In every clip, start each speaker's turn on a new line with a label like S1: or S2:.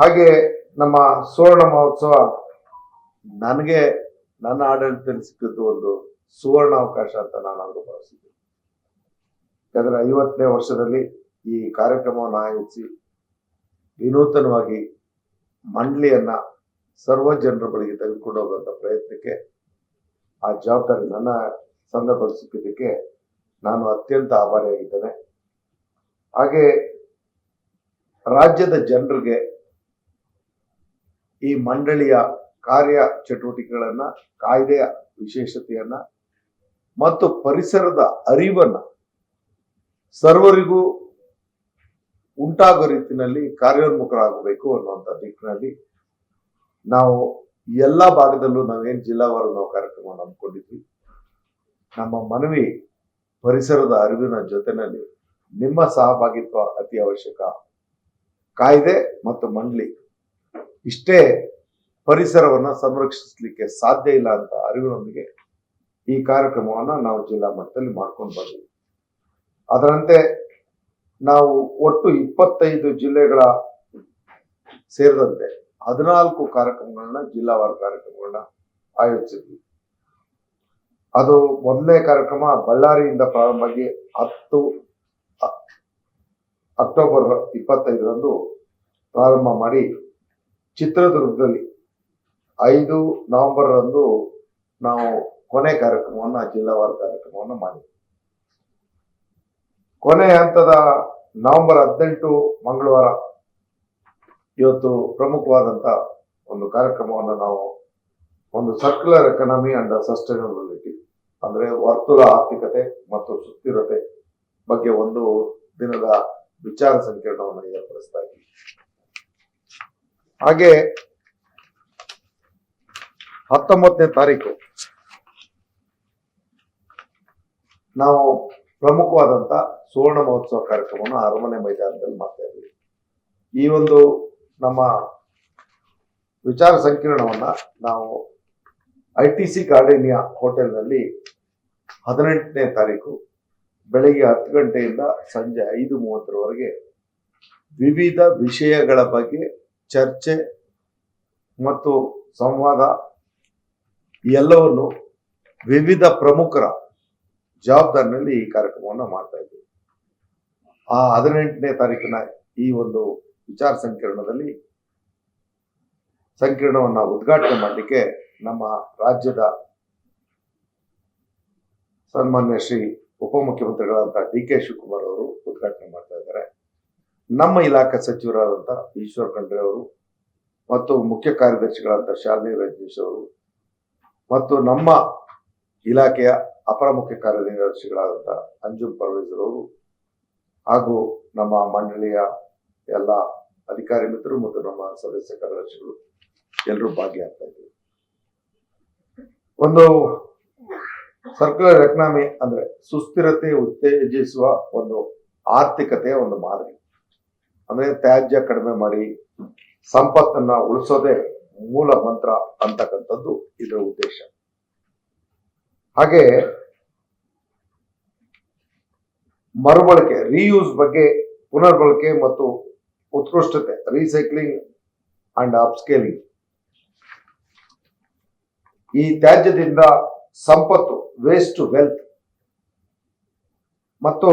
S1: ಹಾಗೆ ನಮ್ಮ ಸುವರ್ಣ ಮಹೋತ್ಸವ ನನಗೆ, ನನ್ನ ಆಡಳಿತದಲ್ಲಿ ಸಿಕ್ಕಿದ್ದು ಒಂದು ಸುವರ್ಣ ಅವಕಾಶ ಅಂತ ನಾನು ಅಂದು ಭಾವಿಸಿದ್ದೆ ಯಾಕಂದ್ರೆ ಐವತ್ತನೇ ವರ್ಷದಲ್ಲಿ ಈ ಕಾರ್ಯಕ್ರಮವನ್ನು ಆಯೋಜಿಸಿ ವಿನೂತನವಾಗಿ ಮಂಡಳಿಯನ್ನ ಸರ್ವ ಜನರ ಬಳಿಗೆ ತೆಗೆದುಕೊಂಡು ಹೋಗುವಂತ ಪ್ರಯತ್ನಕ್ಕೆ ಆ ಜವಾಬ್ದಾರಿ ನನ್ನ ಸಂದರ್ಭದಲ್ಲಿ ಸಿಕ್ಕಿದ್ದಕ್ಕೆ ನಾನು ಅತ್ಯಂತ ಆಭಾರಿಯಾಗಿದ್ದೇನೆ. ಹಾಗೆ ರಾಜ್ಯದ ಜನರಿಗೆ ಈ ಮಂಡಳಿಯ ಕಾರ್ಯ ಚಟುವಟಿಕೆಗಳನ್ನ, ಕಾಯ್ದೆಯ ವಿಶೇಷತೆಯನ್ನ ಮತ್ತು ಪರಿಸರದ ಅರಿವನ್ನ ಸರ್ವರಿಗೂ ಉಂಟಾಗುವ ರೀತಿಯಲ್ಲಿ ಕಾರ್ಯೋನ್ಮುಖರಾಗಬೇಕು ಅನ್ನುವಂಥ ದಿಕ್ಕಿನಲ್ಲಿ ನಾವು ಎಲ್ಲ ಭಾಗದಲ್ಲೂ ನಾವೇನು ಜಿಲ್ಲಾವಾರು ನಾವು ಕಾರ್ಯಕ್ರಮವನ್ನು ಹಮ್ಮಿಕೊಂಡಿದ್ವಿ. ನಮ್ಮ ಮನವಿ ಪರಿಸರದ ಅರಿವಿನ ಜೊತೆನಲ್ಲಿ ನಿಮ್ಮ ಸಹಭಾಗಿತ್ವ ಅತಿ ಅವಶ್ಯಕ. ಕಾಯ್ದೆ ಮತ್ತು ಮಂಡಳಿ ಇಷ್ಟೇ ಪರಿಸರವನ್ನ ಸಂರಕ್ಷಿಸಲಿಕ್ಕೆ ಸಾಧ್ಯ ಇಲ್ಲ ಅಂತ ಅರಿವಿನೊಂದಿಗೆ ಈ ಕಾರ್ಯಕ್ರಮವನ್ನ ನಾವು ಜಿಲ್ಲಾ ಮಟ್ಟದಲ್ಲಿ ಮಾಡ್ಕೊಂಡು ಬಂದ್ವಿ. ಅದರಂತೆ ನಾವು ಒಟ್ಟು ಇಪ್ಪತ್ತೈದು ಜಿಲ್ಲೆಗಳ ಸೇರಿದಂತೆ ಹದಿನಾಲ್ಕು ಕಾರ್ಯಕ್ರಮಗಳನ್ನ ಜಿಲ್ಲಾವಾರು ಕಾರ್ಯಕ್ರಮಗಳನ್ನ ಆಯೋಜಿಸಿದ್ವಿ. ಅದು ಮೊದಲನೇ ಕಾರ್ಯಕ್ರಮ ಬಳ್ಳಾರಿಯಿಂದ ಪ್ರಾರಂಭವಾಗಿ ಹತ್ತು ಅಕ್ಟೋಬರ್ ಇಪ್ಪತ್ತೈದರಂದು ಪ್ರಾರಂಭ ಮಾಡಿ ಚಿತ್ರದುರ್ಗದಲ್ಲಿ ಐದು ನವೆಂಬರ್ ರಂದು ನಾವು ಕೊನೆ ಕಾರ್ಯಕ್ರಮವನ್ನ ಜಿಲ್ಲಾವಾರು ಕಾರ್ಯಕ್ರಮವನ್ನು ಮಾಡಿದ್ವಿ. ಕೊನೆ ಹಂತದ ನವೆಂಬರ್ ಹದಿನೆಂಟು ಮಂಗಳವಾರ ಇವತ್ತು ಪ್ರಮುಖವಾದಂತ ಒಂದು ಕಾರ್ಯಕ್ರಮವನ್ನು ನಾವು ಒಂದು ಸರ್ಕ್ಯುಲರ್ ಎಕನಾಮಿ ಅಂಡ್ ಸಸ್ಟೈನಬಿಲಿಟಿ ಅಂದ್ರೆ ವರ್ತುಲ ಆರ್ಥಿಕತೆ ಮತ್ತು ಸುಸ್ಥಿರತೆ ಬಗ್ಗೆ ಒಂದು ದಿನದ ವಿಚಾರ ಸಂಕಿರಣವನ್ನು ಏರ್ಪಡಿಸ್ತಾ ಇದ್ದೀವಿ. ಹಾಗೆ ಹತ್ತೊಂಬತ್ತನೇ ತಾರೀಕು ನಾವು ಪ್ರಮುಖವಾದಂತ ಸುವರ್ಣ ಮಹೋತ್ಸವ ಕಾರ್ಯಕ್ರಮವನ್ನು ಅರಮನೆ ಮೈದಾನದಲ್ಲಿ ಮಾಡ್ತಾ ಇದ್ದೀವಿ. ಈ ಒಂದು ನಮ್ಮ ವಿಚಾರ ಸಂಕಿರಣವನ್ನ ನಾವು ಐ ಟಿ ಸಿ ಗಾರ್ಡೇನಿಯಾ ಹೋಟೆಲ್ನಲ್ಲಿ ಹದಿನೆಂಟನೇ ತಾರೀಕು ಬೆಳಿಗ್ಗೆ ಹತ್ತು ಗಂಟೆಯಿಂದ ಸಂಜೆ ಐದು ಮೂವತ್ತರವರೆಗೆ ವಿವಿಧ ವಿಷಯಗಳ ಬಗ್ಗೆ ಚರ್ಚೆ ಮತ್ತು ಸಂವಾದ ಎಲ್ಲವನ್ನು ವಿವಿಧ ಪ್ರಮುಖರ ಜವಾಬ್ದಾರಿನಲ್ಲಿ ಈ ಕಾರ್ಯಕ್ರಮವನ್ನು ಮಾಡ್ತಾ ಇದ್ದೀವಿ. ಆ ಹದಿನೆಂಟನೇ ತಾರೀಕಿನ ಈ ಒಂದು ವಿಚಾರ ಸಂಕಿರಣದಲ್ಲಿ ಸಂಕಿರಣವನ್ನ ಉದ್ಘಾಟನೆ ಮಾಡಲಿಕ್ಕೆ ನಮ್ಮ ರಾಜ್ಯದ ಸನ್ಮಾನ್ಯ ಶ್ರೀ ಉಪಮುಖ್ಯಮಂತ್ರಿಗಳಾದಂಥ ಡಿ ಕೆ ಶಿವಕುಮಾರ್ ಅವರು ಉದ್ಘಾಟನೆ ಮಾಡ್ತಾ ಇದ್ದಾರೆ. ನಮ್ಮ ಇಲಾಖೆ ಸಚಿವರಾದಂಥ ಈಶ್ವರ್ ಖಂಡ್ರೆ ಅವರು ಮತ್ತು ಮುಖ್ಯ ಕಾರ್ಯದರ್ಶಿಗಳಾದಂಥ ಶಾಲಿನಿ ರಜನೀಶ್ ಅವರು ಮತ್ತು ನಮ್ಮ ಇಲಾಖೆಯ ಅಪರ ಮುಖ್ಯ ಕಾರ್ಯದರ್ಶಿಗಳಾದಂಥ ಅಂಜುಮ್ ಪರ್ವೇಜರ್ ಅವರು ಹಾಗೂ ನಮ್ಮ ಮಂಡಳಿಯ ಎಲ್ಲ ಅಧಿಕಾರಿ ಮಿತ್ರರು ಮತ್ತು ನಮ್ಮ ಸದಸ್ಯ ಕಾರ್ಯದರ್ಶಿಗಳು ಎಲ್ಲರೂ ಭಾಗಿಯಾಗ್ತಾ ಇದ್ದರು ಒಂದು ಸರ್ಕ್ಯುಲರ್ ಎಕನಾಮಿ ಅಂದ್ರೆ ಸುಸ್ಥಿರತೆ, ಉತ್ತೇಜಿಸುವ ಒಂದು ಆರ್ಥಿಕತೆಯ ಒಂದು ಮಾದರಿ. ಅಂದ್ರೆ ತ್ಯಾಜ್ಯ ಕಡಿಮೆ ಮಾಡಿ ಸಂಪತ್ತನ್ನ ಉಳಿಸೋದೇ ಮೂಲ ಮಂತ್ರ ಅಂತಕ್ಕಂಥದ್ದು ಇದರ ಉದ್ದೇಶ. ಹಾಗೆ ಮರುಬಳಕೆ ರೀಯೂಸ್ ಬಗ್ಗೆ ಪುನರ್ಬಳಕೆ ಮತ್ತು ಉತ್ಕೃಷ್ಟತೆ ರೀಸೈಕ್ಲಿಂಗ್ ಅಂಡ್ ಅಪ್ಸ್ಕೇಲಿಂಗ್ ಈ ತ್ಯಾಜ್ಯದಿಂದ ಸಂಪತ್ತು ವೇಸ್ಟ್ ಟು ವೆಲ್ತ್ ಮತ್ತು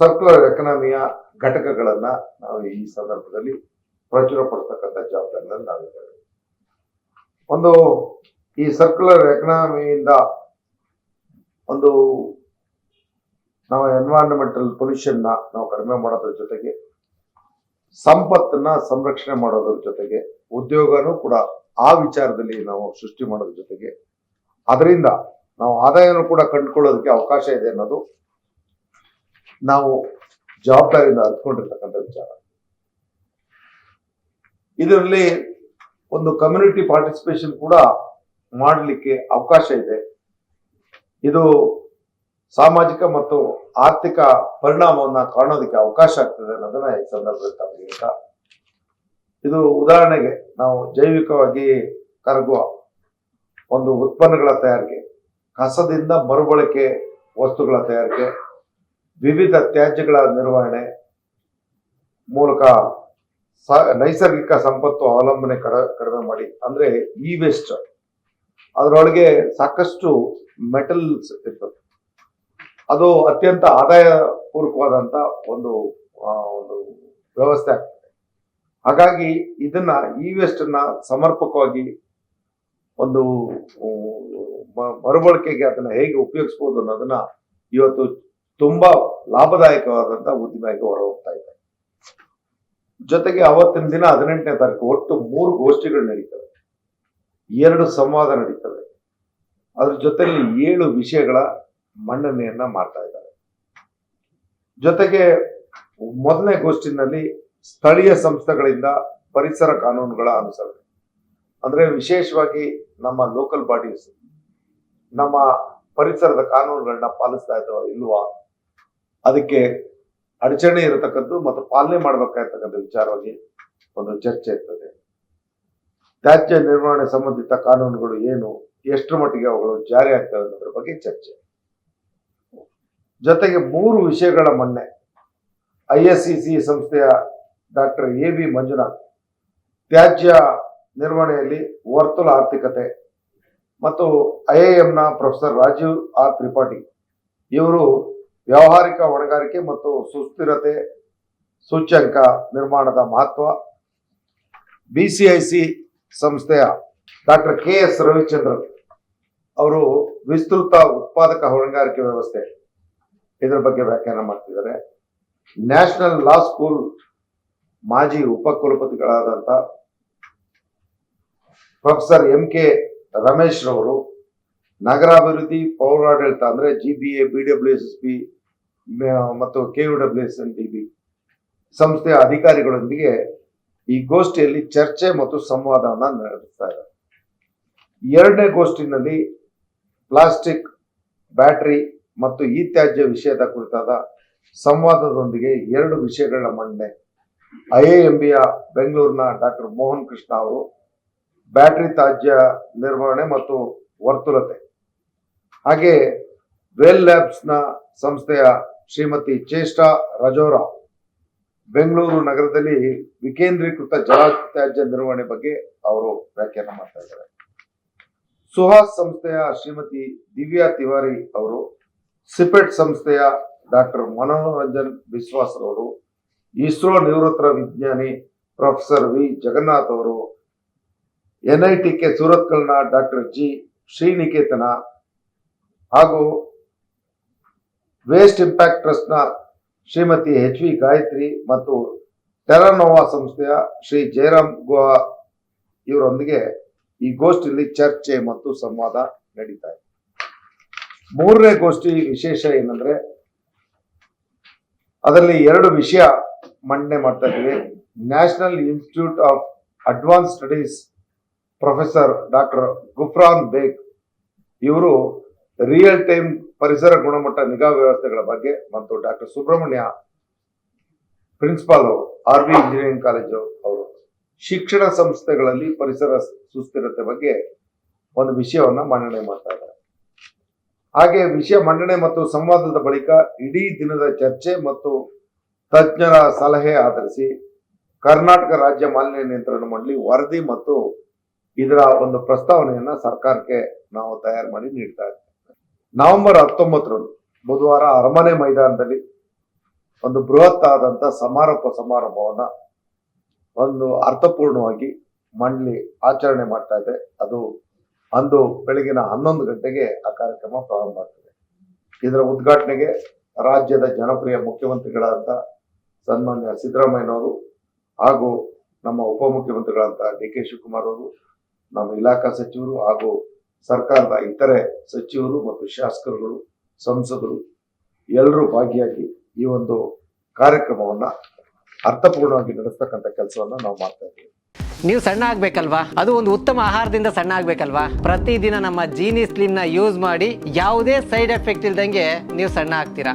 S1: ಸರ್ಕ್ಯುಲರ್ ಎಕನಾಮಿಯ ಘಟಕಗಳನ್ನ ನಾವು ಈ ಸಂದರ್ಭದಲ್ಲಿ ಪ್ರಚುರಪಡಿಸ್ತಕ್ಕಂಥ ನಾವು ನಾವಿದ್ದೇವೆ. ಒಂದು ಈ ಸರ್ಕ್ಯುಲರ್ ಎಕನಾಮಿಯಿಂದ ಒಂದು ನಾವು ಎನ್ವೈರನ್ಮೆಂಟಲ್ ಪೊಲ್ಯೂಷನ್ನ ನಾವು ಕಡಿಮೆ ಮಾಡೋದ್ರ ಜೊತೆಗೆ ಸಂಪತ್ತನ್ನ ಸಂರಕ್ಷಣೆ ಮಾಡೋದ್ರ ಜೊತೆಗೆ ಉದ್ಯೋಗನೂ ಕೂಡ ಆ ವಿಚಾರದಲ್ಲಿ ನಾವು ಸೃಷ್ಟಿ ಮಾಡೋದ್ರ ಜೊತೆಗೆ ಅದರಿಂದ ನಾವು ಆದಾಯನೂ ಕೂಡ ಕಂಡುಕೊಳ್ಳೋದಕ್ಕೆ ಅವಕಾಶ ಇದೆ ಅನ್ನೋದು ನಾವು ಜವಾಬ್ದಾರಿಯಿಂದ ಅರ್ಥಕೊಂಡಿರ್ತಕ್ಕಂಥ ವಿಚಾರ. ಇದರಲ್ಲಿ ಒಂದು ಕಮ್ಯುನಿಟಿ ಪಾರ್ಟಿಸಿಪೇಷನ್ ಕೂಡ ಮಾಡಲಿಕ್ಕೆ ಅವಕಾಶ ಇದೆ. ಇದು ಸಾಮಾಜಿಕ ಮತ್ತು ಆರ್ಥಿಕ ಪರಿಣಾಮವನ್ನ ಕಾಣೋದಕ್ಕೆ ಅವಕಾಶ ಆಗ್ತದೆ ಅನ್ನೋದನ್ನ ಈ ಸಂದರ್ಭದಲ್ಲಿ ಇದು ಉದಾಹರಣೆಗೆ ನಾವು ಜೈವಿಕವಾಗಿ ಕರಗುವ ಒಂದು ಉತ್ಪನ್ನಗಳ ತಯಾರಿಕೆ, ಕಸದಿಂದ ಮರುಬಳಕೆ ವಸ್ತುಗಳ ತಯಾರಿಕೆ ವಿವಿಧ ತ್ಯಾಜ್ಯಗಳ ನಿರ್ವಹಣೆ ಮೂಲಕ ನೈಸರ್ಗಿಕ ಸಂಪತ್ತು ಅವಲಂಬನೆ ಕಡ, ಕಡಿಮೆ ಮಾಡಿ. ಅಂದ್ರೆ ಇ ವೇಸ್ಟ್ ಅದರೊಳಗೆ ಸಾಕಷ್ಟು ಮೆಟಲ್ಸ್ ಇರ್ತದೆ. ಅದು ಅತ್ಯಂತ ಆದಾಯ ಪೂರ್ವಕವಾದಂತ ಒಂದು ಒಂದು ವ್ಯವಸ್ಥೆ ಆಗ್ತದೆ. ಹಾಗಾಗಿ ಇದನ್ನ ಇ ವೇಸ್ಟ್ ಸಮರ್ಪಕವಾಗಿ ಒಂದು ಮರುಬಳಕೆಗೆ ಅದನ್ನ ಹೇಗೆ ಉಪಯೋಗಿಸಬಹುದು ಅನ್ನೋದನ್ನ ಇವತ್ತು ತುಂಬಾ ಲಾಭದಾಯಕವಾದಂತಹ ಉದ್ದಿಮೆಯಾಗಿ ಹೊರ ಹೋಗ್ತಾ ಇದೆ. ಜೊತೆಗೆ ಅವತ್ತಿನ ದಿನ ಹದಿನೆಂಟನೇ ತಾರೀಕು ಒಟ್ಟು ಮೂರು ಗೋಷ್ಠಿಗಳು ನಡೀತವೆ. ಎರಡು ಸಂವಾದ ನಡೀತವೆ. ಅದ್ರ ಜೊತೆಯಲ್ಲಿ ಏಳು ವಿಷಯಗಳ ಮನ್ನಣೆಯನ್ನ ಮಾಡ್ತಾ ಇದ್ದಾರೆ. ಜೊತೆಗೆ ಮೊದಲನೇ ಗೋಷ್ಠಿನಲ್ಲಿ ಸ್ಥಳೀಯ ಸಂಸ್ಥೆಗಳಿಂದ ಪರಿಸರ ಕಾನೂನುಗಳ ಅನುಸರಣೆ. ಅಂದ್ರೆ ವಿಶೇಷವಾಗಿ ನಮ್ಮ ಲೋಕಲ್ ಬಾಡೀಸ್ ನಮ್ಮ ಪರಿಸರದ ಕಾನೂನುಗಳನ್ನ ಪಾಲಿಸ್ತಾ ಇದ್ದಾವ ಇಲ್ವಾ? ಅದಕ್ಕೆ ಅಡಚಣೆ ಇರತಕ್ಕದ್ದು ಮತ್ತು ಪಾಲನೆ ಮಾಡಬೇಕಾಗಿರ್ತಕ್ಕಂಥ ವಿಚಾರವಾಗಿ ಒಂದು ಚರ್ಚೆ ಇರ್ತದೆ. ತ್ಯಾಜ್ಯ ನಿರ್ವಹಣೆ ಸಂಬಂಧಿತ ಕಾನೂನುಗಳು ಏನು, ಎಷ್ಟರ ಮಟ್ಟಿಗೆ ಅವುಗಳು ಜಾರಿ ಆಗ್ತವೆ ಅನ್ನೋದ್ರ ಬಗ್ಗೆ ಚರ್ಚೆ. ಜೊತೆಗೆ ಮೂರು ವಿಷಯಗಳ ಮೊನ್ನೆ ಐ ಎಸ್ ಸಿ ಸಿ ಸಂಸ್ಥೆಯ ಡಾಕ್ಟರ್ ಎ ಬಿ ಮಂಜುನಾಥ್ ತ್ಯಾಜ್ಯ ನಿರ್ವಹಣೆಯಲ್ಲಿ ವರ್ತುಲ ಆರ್ಥಿಕತೆ ಮತ್ತು ಐ ನ ಪ್ರೊಫೆಸರ್ ರಾಜೀವ್ ಆರ್ ತ್ರಿಪಾಠಿ ಇವರು ವ್ಯಾವಹಾರಿಕ ಹೊಣೆಗಾರಿಕೆ ಮತ್ತು ಸುಸ್ಥಿರತೆ, ಸೂಚ್ಯಂಕ ನಿರ್ಮಾಣದ ಮಹತ್ವ. ಬಿಸಿಐಸಿ ಸಂಸ್ಥೆಯ ಡಾಕ್ಟರ್ ಕೆ ಎಸ್ ರವಿಚಂದ್ರನ್ ಅವರು ವಿಸ್ತೃತ ಉತ್ಪಾದಕ ಹೊಣೆಗಾರಿಕೆ ವ್ಯವಸ್ಥೆ ಇದರ ಬಗ್ಗೆ ವ್ಯಾಖ್ಯಾನ ಮಾಡ್ತಿದ್ದಾರೆ. ನ್ಯಾಷನಲ್ ಲಾ ಸ್ಕೂಲ್ ಮಾಜಿ ಉಪಕುಲಪತಿಗಳಾದಂಥ ಪ್ರೊಫೆಸರ್ ಎಂ ಕೆ ರಮೇಶ್ ರವರು ನಗರಾಭಿವೃದ್ಧಿ ಪೌರಾಡಳಿತ ಅಂದರೆ G B A, B W S S P ಮತ್ತು K U W S N D B ಸಂಸ್ಥೆಯ ಅಧಿಕಾರಿಗಳೊಂದಿಗೆ ಈ ಗೋಷ್ಠಿಯಲ್ಲಿ ಚರ್ಚೆ ಮತ್ತು ಸಂವಾದವನ್ನು ನಡೆಸ್ತಾ ಇದ್ದಾರೆ. ಎರಡನೇ ಗೋಷ್ಠಿನಲ್ಲಿ ಪ್ಲಾಸ್ಟಿಕ್, ಬ್ಯಾಟರಿ ಮತ್ತು ಈ ತ್ಯಾಜ್ಯ ವಿಷಯದ ಕುರಿತಾದ ಸಂವಾದದೊಂದಿಗೆ ಎರಡು ವಿಷಯಗಳ ಮಂಡನೆ. ಐಎಎಂಬಿಯ ಬೆಂಗಳೂರಿನ ಡಾಕ್ಟರ್ ಮೋಹನ್ ಕೃಷ್ಣ ಅವರು ಬ್ಯಾಟರಿ ತ್ಯಾಜ್ಯ ನಿರ್ವಹಣೆ ಮತ್ತು ವರ್ತುಲತೆ. ಹಾಗೆ ವೆಲ್ ಲ್ಯಾಬ್ಸ್ನ ಸಂಸ್ಥೆಯ ಶ್ರೀಮತಿ ಚೇಷ್ಟಾ ರಜೋರಾ ಬೆಂಗಳೂರು ನಗರದಲ್ಲಿ ವಿಕೇಂದ್ರೀಕೃತ ಜಲ ತ್ಯಾಜ್ಯ ನಿರ್ವಹಣೆ ಬಗ್ಗೆ ಅವರು ವ್ಯಾಖ್ಯಾನ ಮಾಡ್ತಾ ಇದ್ದಾರೆ. ಸುಹಾಸ್ ಸಂಸ್ಥೆಯ ಶ್ರೀಮತಿ ದಿವ್ಯಾ ತಿವಾರಿ ಅವರು, ಸಿಪೆಟ್ ಸಂಸ್ಥೆಯ ಡಾಕ್ಟರ್ ಮನೋರಂಜನ್ ಬಿಸ್ವಾಸ್ ಅವರು ಇಸ್ರೋ ನಿವೃತ್ತ ವಿಜ್ಞಾನಿ ಪ್ರೊಫೆಸರ್ ವಿ. ಜಗನ್ನಾಥ್ ಅವರು ಎನ್ಐಟಿ ಕೆ ಸೂರತ್ಕಲ್ನ ಡಾಕ್ಟರ್ ಜಿ. ಶ್ರೀನಿಕೇತನ ಹಾಗೂ ವೇಸ್ಟ್ ಇಂಪ್ಯಾಕ್ಟ್ ಟ್ರಸ್ಟ್ನ ಶ್ರೀಮತಿ ಎಚ್ ವಿ ಗಾಯತ್ರಿ ಮತ್ತು ಟೆರನೋವಾ ಸಂಸ್ಥೆಯ ಶ್ರೀ ಜಯರಾಮ್ ಗೋವಾ ಇವರೊಂದಿಗೆ ಈ ಗೋಷ್ಠಿಯಲ್ಲಿ ಚರ್ಚೆ ಮತ್ತು ಸಂವಾದ ನಡೀತಾ ಇದೆ. ಮೂರನೇ ಗೋಷ್ಠಿ ವಿಶೇಷ ಏನಂದ್ರೆ, ಅದರಲ್ಲಿ ಎರಡು ವಿಷಯ ಮಂಡನೆ ಮಾಡ್ತಾ ಇದ್ದೀವಿ. National institute of advance studies professor doctor Gufran Beg ಇವರು ರಿಯಲ್ ಟೈಮ್ ಪರಿಸರ ಗುಣಮಟ್ಟ ನಿಗಾ ವ್ಯವಸ್ಥೆಗಳ ಬಗ್ಗೆ ಮತ್ತು doctor Subrahmanya principal R V engineering college ಅವರು. ಶಿಕ್ಷಣ ಸಂಸ್ಥೆಗಳಲ್ಲಿ ಪರಿಸರ ಸುಸ್ಥಿರತೆ ಬಗ್ಗೆ ಒಂದು ವಿಷಯವನ್ನ ಮಂಡನೆ ಮಾಡ್ತಾ ಇದ್ದಾರೆ. ಹಾಗೆ ವಿಷಯ ಮಂಡನೆ ಮತ್ತು ಸಂವಾದದ ಬಳಿಕ ಇಡೀ ದಿನದ ಚರ್ಚೆ ಮತ್ತು ತಜ್ಞರ ಸಲಹೆ ಆಧರಿಸಿ ಕರ್ನಾಟಕ ರಾಜ್ಯ ಮಾಲಿನ್ಯ ನಿಯಂತ್ರಣ ಮಂಡಳಿ ವರದಿ ಮತ್ತು ಇದರ ಒಂದು ಪ್ರಸ್ತಾವನೆಯನ್ನ ಸರ್ಕಾರಕ್ಕೆ ನಾವು ತಯಾರು ಮಾಡಿ ನೀಡ್ತಾ ಇದ್ದೇವೆ ನವೆಂಬರ್ ಹತ್ತೊಂಬತ್ತರಂದು ಬುಧವಾರ ಅರಮನೆ ಮೈದಾನದಲ್ಲಿ ಒಂದು ಬೃಹತ್ ಆದಂತ ಸಮಾರೋಪ ಸಮಾರಂಭವನ್ನ ಒಂದು ಅರ್ಥಪೂರ್ಣವಾಗಿ ಮಂಡಳಿ ಆಚರಣೆ ಮಾಡ್ತಾ ಇದೆ. ಅದು ಅಂದು ಬೆಳಗಿನ ಹನ್ನೊಂದು ಗಂಟೆಗೆ ಆ ಕಾರ್ಯಕ್ರಮ ಪ್ರಾರಂಭ ಆಗ್ತದೆ. ಇದರ ಉದ್ಘಾಟನೆಗೆ ರಾಜ್ಯದ ಜನಪ್ರಿಯ ಮುಖ್ಯಮಂತ್ರಿಗಳಾದಂಥ ಸನ್ಮಾನ್ಯ ಸಿದ್ದರಾಮಯ್ಯನವರು ಹಾಗೂ ನಮ್ಮ ಉಪಮುಖ್ಯಮಂತ್ರಿಗಳಾದಂಥ ಡಿ ಕೆ ಶಿವಕುಮಾರ್ ಅವರು, ನಮ್ಮ ಇಲಾಖಾ ಸಚಿವರು ಹಾಗೂ ಸರ್ಕಾರದ ಇತರೆ ಸಚಿವರು ಮತ್ತು ಶಾಸಕರುಗಳು, ಸಂಸದರು ಎಲ್ಲರೂ ಭಾಗಿಯಾಗಿ ಈ ಒಂದು ಕಾರ್ಯಕ್ರಮವನ್ನ ಅರ್ಥಪೂರ್ಣವಾಗಿ ನಡೆಸ್ತಕ್ಕಂಥ ಕೆಲಸವನ್ನ ನಾವು ಮಾಡ್ತಾ ಇದ್ದೀವಿ.
S2: ನೀವು ಸಣ್ಣ ಆಗ್ಬೇಕಲ್ವಾ? ಅದು ಒಂದು ಉತ್ತಮ ಆಹಾರದಿಂದ ಸಣ್ಣ ಆಗ್ಬೇಕಲ್ವಾ? ಪ್ರತಿದಿನ ನಮ್ಮ ಜೀನಿ ಸ್ಲಿಮ್ನ ಯೂಸ್ ಮಾಡಿ ಯಾವುದೇ ಸೈಡ್ ಎಫೆಕ್ಟ್ ಇಲ್ದಂಗೆ ನೀವು ಸಣ್ಣ ಆಗ್ತೀರಾ?